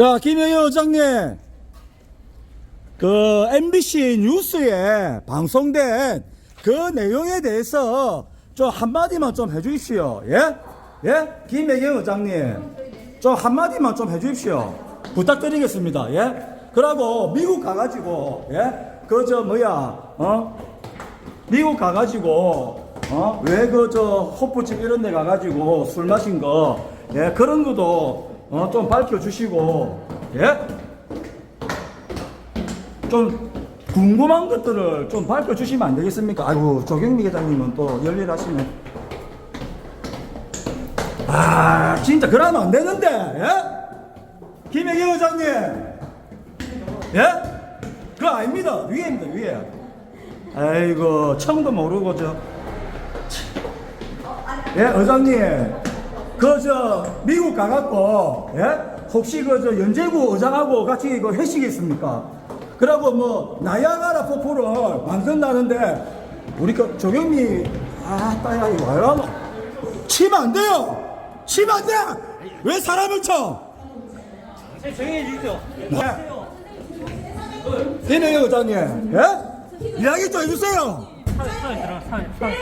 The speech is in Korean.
자, 김영희 의장님. 그 MBC 뉴스에 방송된 그 내용에 대해서 좀 한마디만 좀 해주십시오. 예? 예? 김혜경 의장님. 좀 한마디만 좀 해주십시오. 부탁드리겠습니다. 예? 그러고 미국 가가지고, 예? 그 저 뭐야, 어? 미국 가가지고, 어? 왜 그 저 호프집 이런 데 가가지고 술 마신 거, 예? 그런 것도, 어? 좀 밝혀 주시고, 예? 좀 궁금한 것들을 좀 밝혀 주시면 안 되겠습니까? 아이고, 조경미 계장님은 또 열일하시네. 아, 진짜 그러면 안 되는데, 예? 김혜경 의장님. 예? 그거 아닙니다. 위에입니다, 위에. 아이고, 청도 모르고, 저. 예, 의장님. 그, 저, 미국 가갖고, 예? 혹시 그, 저, 연재구 의장하고 같이 그 회식했습니까? 그러고 뭐, 나야가라 폭포를 만든다는데, 우리 그, 조경미, 아, 따야, 이거 왜 하노? 치면 안 돼요! 치면 안 돼! 왜 사람을 쳐? 조용히 해주십시오. 김영희 의장님, 예? 이야기 좀 해주세요! 사회 들어, 사회, 사회.